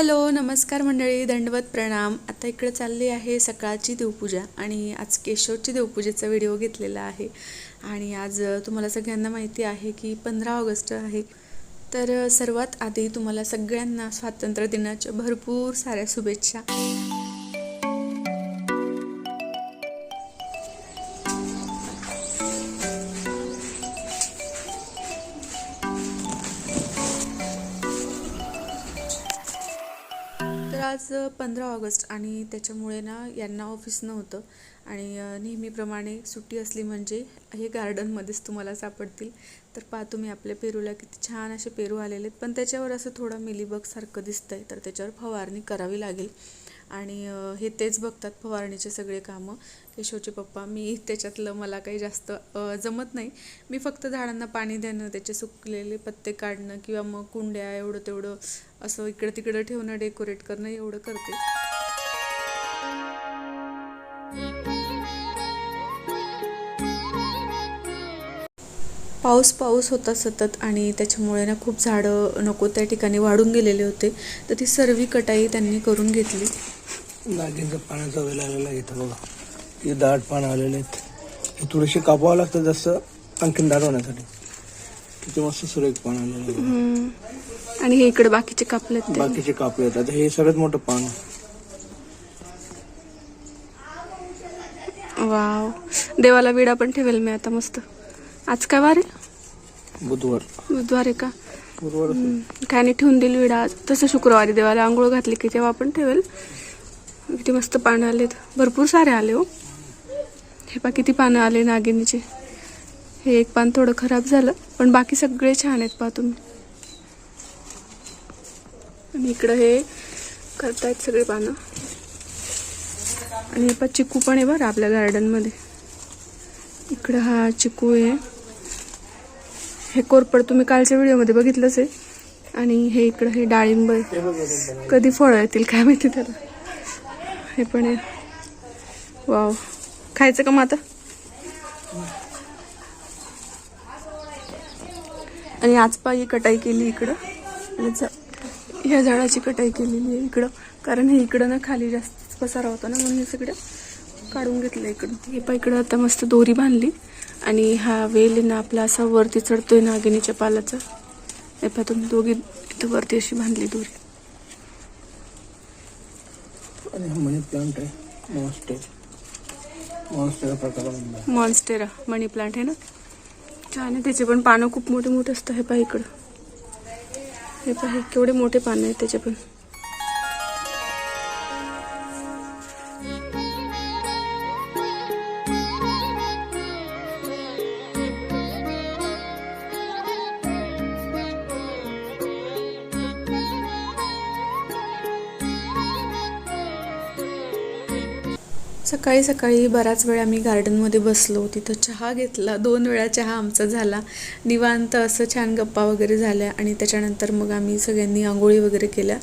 Hello नमस्कार मंडळी दंडवत प्रणाम. आता इकडे चालली आहे सकाळची देवपूजा आणि आज केशवची देवपूजेचा व्हिडिओ घेतलेला आहे. आणि आज तुम्हाला सगळ्यांना माहिती आहे की पंधरा ऑगस्ट आहे. तर सर्वात आधी तुम्हाला सगळ्यांना स्वातंत्र्य दिनाच्या भरपूर साऱ्या शुभेच्छा. आज पंधरा ऑगस्ट आणि त्याच्यामुळे ना यांना ऑफिस नव्हतं आणि नेहमीप्रमाणे सुट्टी असली म्हणजे हे गार्डनमध्येच तुम्हाला सापडतील. तर पहा तुम्ही आपल्या पेरूला किती छान असे पेरू आलेले आहेत. पण त्याच्यावर असं थोडं मिलीबगसारखं आहे तर त्याच्यावर फवारणी करावी लागेल. आणि हे तेच बघतात फवारणीचे सगळे कामं. केशवचे पप्पा मी त्याच्यातलं मला काही जास्त जमत नाही. मी फक्त झाडांना पाणी देणं त्याचे सुकलेले पत्ते काढणं किंवा मग कुंड्या एवढं तेवढं असं इकडं तिकडं ठेवणं डेकोरेट करणं एवढं करते. पाऊस पाऊस होता सतत आणि त्याच्यामुळे ना खूप झाडं नको त्या ठिकाणी वाढून गेलेले होते. तर ती सर्व कटाई त्यांनी करून घेतली. नागिनचं पाण्याचा वेळ आलेला इथं बघा. हे दाट पानं आलेले आहेत. हे थोडेसे कापावं लागतं जास्त आणखीन दाट होण्यासाठी. किती मस्त सुरेख पान आलेलं. आणि हे इकडे बाकीचे कापलेत ते. बाकीचे कापले आहेत. आता हे सगळ्यात मोठं पान. वाव. देवाला विडा पण ठेवेल मी आता मस्त. आज काय वार? आहे बुधवार. बुधवार आहे का? बुधवार काय नाही ठेवून दिली विडा. आज तसं शुक्रवारी देवाला आंघोळ घातली की तेव्हा पण ठेवेल. किती मस्त पानं आलेत. भरपूर सारे आले हो. हे पा किती पानं आले नागिनीचे. हे एक पान थोडं खराब झालं पण बाकी सगळे छान आहेत पहा तुम्ही. आणि इकडं हे करतायत सगळे पानं. आणि हे पा चिकू पण आहे बरं आपल्या गार्डनमध्ये इकडं हा चिकू आहे. हे कोरपड तुम्ही कालच्या व्हिडिओमध्ये बघितलंच आहे. आणि हे इकडं हे डाळिंब कधी फळं येतील काय माहिती त्याला. हे पण आहे. वाव. खायचं का मग आता? आणि आज पायी कटाई केली इकडं. आणि झा- ह्या झाडाची कटाई केलेली आहे इकडं. कारण हे इकडं ना खाली जास्त पसारा होता ना म्हणून हे सगळं काढून घेतलं इकडं हे पा इकडं आता मस्त दोरी बांधली. आणि हा वेल ना आपला असा वरती चढतोय नागिनीच्या पालाचा. हे पा तुम्ही दोघी इथं वरती अशी बांधली दोरी. आणि हा मनी प्लांट आहे. मॉन्स्टर मॉन्स्टर प्रकार मॉन्स्टेरा मनी प्लांट आहे ना? छान आहे त्याचे पण पानं खूप मोठे मोठे असतं हे पहा इकडं. हे पहा केवढे मोठे पानं आहेत त्याचे पण. सकाळी सकाळी बराच वेळ आम्ही गार्डनमध्ये बसलो. तिथं चहा घेतला. दोन वेळा चहा आमचा झाला. निवांत असं छान गप्पा वगैरे झाल्या आणि त्याच्यानंतर मग आम्ही सगळ्यांनी आंघोळी वगैरे केल्या.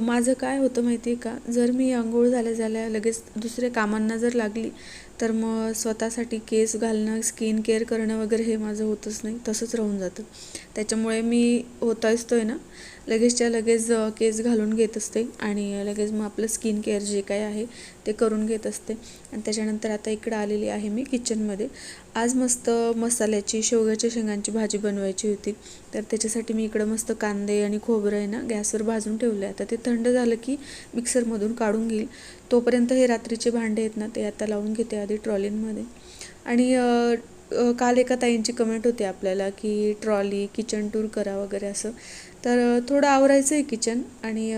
माझं काय होतं माहिती आहे का? जर मी आंघोळ झाल्या झाल्या लगेच दुसऱ्या कामांना जर लागली तर मग स्वतःसाठी केस घालणं स्किन केअर करणं वगैरे हे माझं होतच नाही. तसंच राहून जातं. त्याच्यामुळे मी होता असतोय ना लगेचच्या लगेच केस घालून घेत असते आणि लगेच मग आपलं स्किन केअर जे काय आहे ते करून घेत असते. आणि त्याच्यानंतर आता इकडं आलेली आहे मी किचनमध्ये आज मस्त मसाल्याची शेवग्याच्या शेंगांची भाजी बनवायची होती. तर त्याच्यासाठी मी इकडं मस्त कांदे आणि खोबरं आहे ना गॅसवर भाजून ठेवलं आहे. आता ते थंड झालं की मिक्सरमधून काढून घेईल. तोपर्यंत हे रात्रीचे भांडे आहेत ना ते आता लावून घेते आधी ट्रॉलींमध्ये. आणि काल एका ताईंची कमेंट होती आपल्याला की ट्रॉली किचन टूर करा वगैरे असं. तर थोडं आवरायचं आहे किचन आणि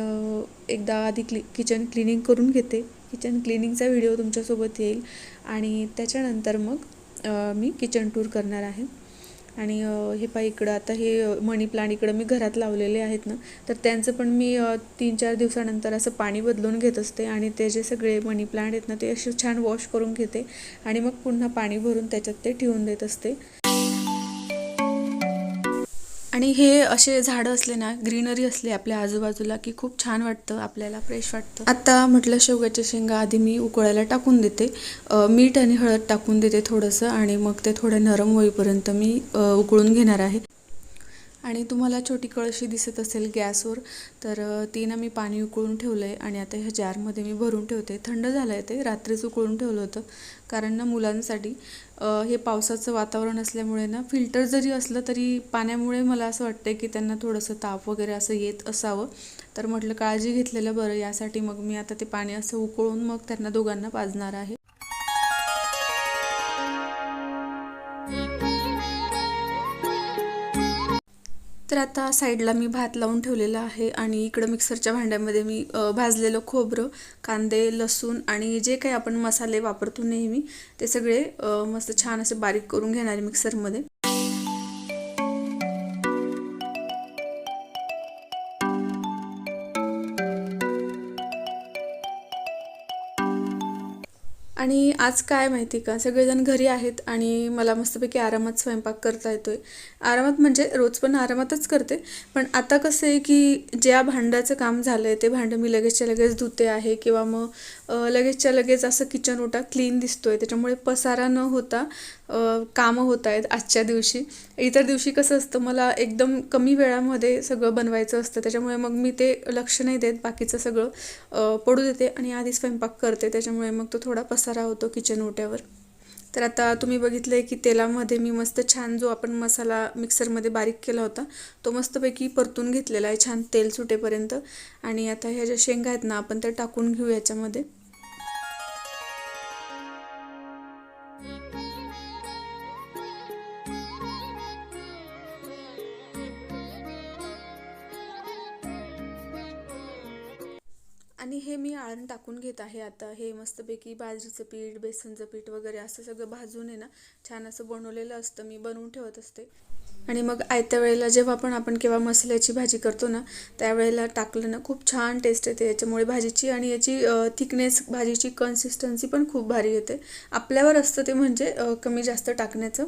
एकदा आधी क्लि किचन क्लिनिंग करून घेते. किचन क्लिनिंगचा व्हिडिओ तुमच्यासोबत येईल. आणि त्याच्यानंतर मग मी किचन टूर करणार आहे. आणि हे पहा इकडं आता हे मनी प्लांट इकडं मी घरात लावलेले आहेत ना तर त्यांचं पण मी तीन चार दिवसानंतर असं पाणी बदलून घेत असते आणि ते जे सगळे मनी प्लांट आहेत ना ते असे छान वॉश करून घेते आणि मग पुन्हा पाणी भरून त्याच्यात ते ठेवून देत असते. आणि हे असे झाडं असले ना ग्रीनरी असली आपल्या आजूबाजूला की खूप छान वाटतं आपल्याला फ्रेश वाटतं. आता म्हटलं शेवग्याच्या शेंगा आधी मी उकळायला टाकून देते. मीठ आणि हळद टाकून देते थोडंसं आणि मग ते थोडं नरम होईपर्यंत मी उकळून घेणार आहे. आणि तुम्हाला छोटी कळशी दिसत असेल गॅसवर तर अ, ती ना मी पाणी उकळून ठेवलं आहे आणि आता ह्या जारमध्ये मी भरून ठेवते. थंड झालं आहे ते रात्रीच उकळून ठेवलं होतं. कारण ना मुलांसाठी हे पावसाचं वातावरण असल्यामुळे ना फिल्टर जरी असलं तरी पाण्यामुळे मला असं वाटतं की त्यांना थोडंसं ताप वगैरे असं येत असावं. तर म्हटलं काळजी घेतलेलं बरं यासाठी मग मी आता ते पाणी असं उकळून मग त्यांना दोघांना पाजणार आहे. तर आता साईडला मी भात लावून ठेवलेला आहे आणि इकडं मिक्सरच्या भांड्यामध्ये मी भाजलेलं खोबरं कांदे लसूण आणि जे काही आपण मसाले वापरतो नेहमी ते सगळे मस्त छान असे बारीक करून घेणार आहे मिक्सरमध्ये. आणि आज काय माहिती का? सगळेजण घरी आहेत आणि मला मस्तपैकी आरामात स्वयंपाक करता येतोय. आरामात म्हणजे रोज पण आरामातच करते. पण आता कसं आहे की ज्या भांड्याचं काम झालं आहे ते भांडं मी लगेचच्या लगेच धुते आहे किंवा मग लगेचच्या लगेच असं किचन ओटा क्लीन दिसतोय. त्याच्यामुळे पसारा न होता कामं होत आहेत आजच्या दिवशी. इतर दिवशी कसं असतं मला एकदम कमी वेळामध्ये सगळं बनवायचं असतं. त्याच्यामुळे मग मी ते लक्ष नाही देत बाकीचं सगळं पडू देते आणि आधी स्वयंपाक करते. त्याच्यामुळे मग तो थोडा पसारा होतो किचन ओट्यावर. तर आता तुम्ही बघितलं आहे की तेलामध्ये मी मस्त छान जो आपण मसाला मिक्सरमध्ये बारीक केला होता तो मस्तपैकी परतून घेतलेला आहे. छान तेल सुटेपर्यंत. आणि आता ह्या ज्या शेंगा आहेत ना आपण त्या टाकून घेऊ याच्यामध्ये. टाकून घेत आहे. आता हे मस्तपैकी बाजरीचं पीठ बेसनचं पीठ वगैरे असं सगळं भाजून आहे ना छान असं बनवलेलं असतं. मी बनवून ठेवत असते. आणि मग आयत्या वेळेला जेव्हा पण आपण केव्हा मसाल्याची भाजी करतो ना त्यावेळेला टाकलं ना खूप छान टेस्ट येते. याच्यामुळे भाजीची आणि याची थिकनेस भाजीची कन्सिस्टन्सी पण खूप भारी येते. आपल्यावर असतं ते म्हणजे कमी जास्त टाकण्याचं.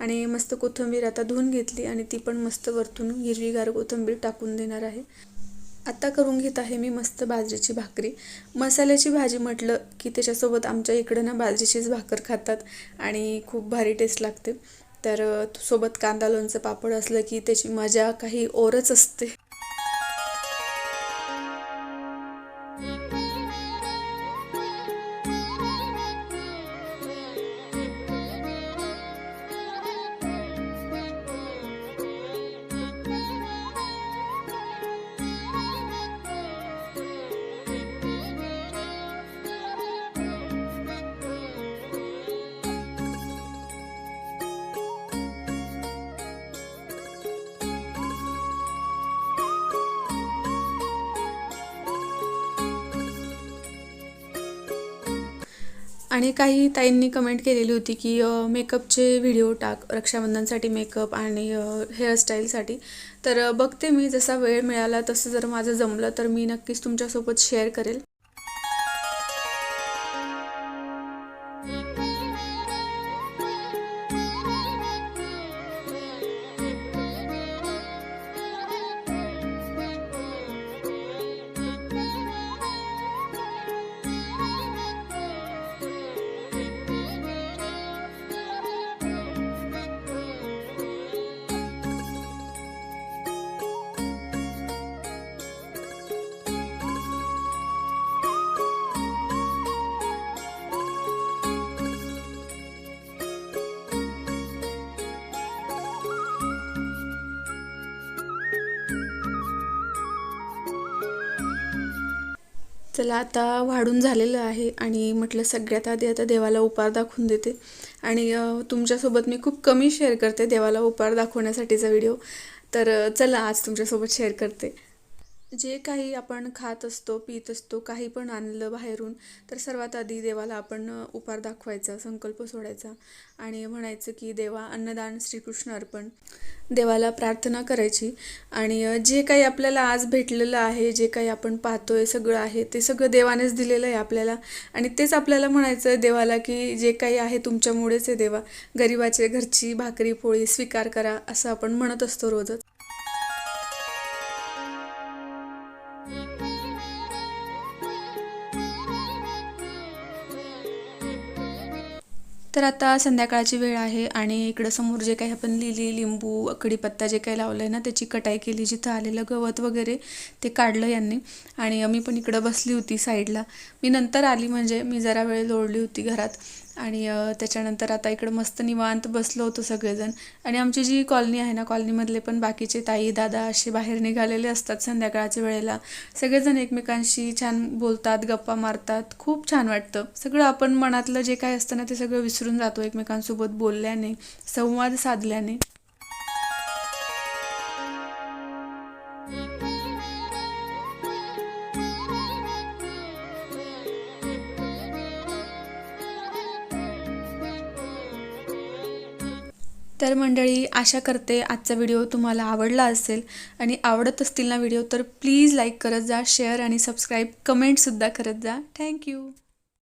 आणि मस्त कोथिंबीर आता धुवून घेतली आणि ती पण मस्त वरतून हिरवीगार कोथिंबीर टाकून देणार आहे. आत्ता करून घेत आहे मी मस्त बाजरीची भाकरी. मसाल्याची भाजी म्हटलं की त्याच्यासोबत आमच्या इकडं ना बाजरीचीच भाकर खातात आणि खूप भारी टेस्ट लागते. तर सोबत कांदा लोणचं पापड असलं की त्याची मजा काही ओरच असते. आणि काही ताईंनी कमेंट केलेली होती की मेकअपचे व्हिडिओ टाक रक्षाबंधनसाठी मेकअप आणि हेअरस्टाईलसाठी तर बघते मी जसा वेळ मिळाला तसं जर माझं जमलं तर मी नक्कीच तुमच्यासोबत शेअर करेल. चला आता वाढून झालेलं आहे आणि म्हटलं सगळ्यात आधी आता देवाला उपार दाखवून देते. आणि तुमच्यासोबत मी खूप कमी शेअर करते देवाला उपार दाखवण्यासाठीचा व्हिडिओ तर चला आज तुमच्यासोबत शेअर करते. जे काही आपण खात असतो पित असतो काही पण आणलं बाहेरून तर सर्वात आधी देवाला आपण उपार दाखवायचा संकल्प सोडायचा आणि म्हणायचं की देवा अन्नदान श्रीकृष्ण अर्पण. देवाला प्रार्थना करायची आणि जे काही आपल्याला आज भेटलेलं आहे जे काही आपण पाहतोय सगळं आहे ते सगळं देवानेच दिलेलं आहे आपल्याला आणि तेच आपल्याला म्हणायचं आहे देवाला की जे काही आहे तुमच्यामुळेच आहे देवा गरिबाचे घरची भाकरी पोळी स्वीकार करा असं आपण म्हणत असतो रोजच. तर आता संध्याकाळची वेळ आहे आणि इकडं समोर जे काही आपण लिली लिंबू कढीपत्ता जे काही लावलं आहे ना त्याची कटाई केली जिथं आलेलं गवत वगैरे ते काढलं यांनी. आणि मी पण इकडं बसली होती साईडला. मी नंतर आली म्हणजे मी जरा वेळ लोळली होती घरात. आणि त्याच्यानंतर आता इकडं मस्त निवांत बसलो होतो सगळेजण. आणि आमची जी कॉलनी आहे ना कॉलनीमधले पण बाकीचे ताई दादा असे बाहेर निघालेले असतात संध्याकाळच्या वेळेला. सगळेजण एकमेकांशी छान बोलतात गप्पा मारतात. खूप छान वाटतं. सगळं आपण मनातलं जे काय असतं ना ते सगळं विसरून जातो एकमेकांसोबत बोलल्याने संवाद साधल्याने. तर मंडळी आशा करते आजचा व्हिडिओ तुम्हाला आवडला असेल. आणि आवडत असतील ना व्हिडिओ तर प्लीज लाईक करत जा शेअर आणि सबस्क्राईब कमेंटसुद्धा करत जा. थँक्यू